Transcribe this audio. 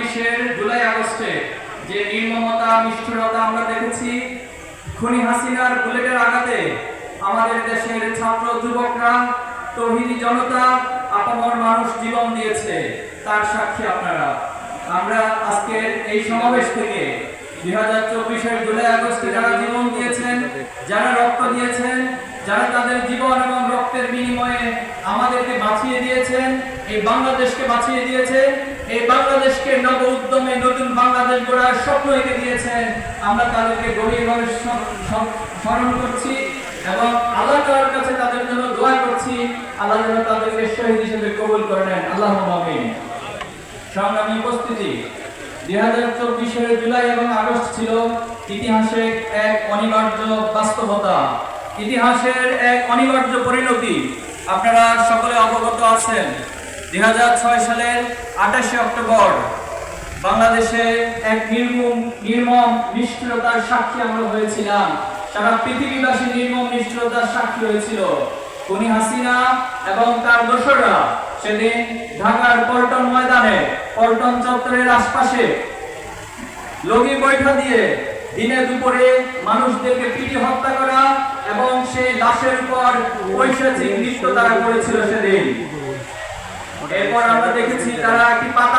চব্বিশের জুলাই আগস্টে যে নির্মমতা নিষ্ঠুরতা আমরা দেখেছি হাসিনার বুলেটের আঘাতে আমাদের দেশের ছাত্র যুবকরা, তহিদি জনতা, আপামর মানুষ জীবন দিয়েছে, তার সাক্ষী আপনারা। আমরা আজকের এই সমাবেশ থেকে দুই হাজার চব্বিশের জুলাই আগস্টে যারা জীবন দিয়েছেন, যারা রক্ত দিয়েছেন, যারা তাদের জীবন এবং রক্তের বিনিময়ে আমাদেরকে বাঁচিয়ে দিয়েছেন, এই বাংলাদেশকে বাঁচিয়ে দিয়েছেন, এই বাংলাদেশকে নব উদ্যমে নতুন বাংলাদেশ গড়ার স্বপ্ন এঁকে দিয়েছেন। আমরা তাদেরকে গভীরভাবে স্মরণ করছি এবং আল্লাহ তাআলার কাছে তাদের জন্য দোয়া করছি। আল্লাহ যেন তাদেরকে শহীদ হিসেবে কবুল করে নেন। আল্লাহ সংগ্রামী উপস্থিতি, দুই হাজার চব্বিশের জুলাই এবং আগস্ট ছিল ইতিহাসের এক অনিবার্য বাস্তবতা। ইতিহাসের এক অনিবার্য পরিণতি। আপনারা সকলে অবগত আছেন। দুই হাজার ছয় সালের আঠাশে অক্টোবর বাংলাদেশে এক নির্মম নির্মম নিষ্ঠুরতার সাক্ষী আমরা হয়েছিলাম। সারা পৃথিবীবাসী নির্মম নিষ্ঠুরতার সাক্ষী হয়েছিল। খুনি হাসিনা এবং তার দোসররা সেদিন ঢাকার পল্টন ময়দানে, পল্টন চত্বরের আশপাশে লগি বৈঠা দিয়ে দিনে দুপুরে মানুষদেরকে পিটি হত্যা করা সেই পর উপর নৃত্য তারা করেছিল সেদিন। এরপর আমরা দেখেছি তারা একটি পাতা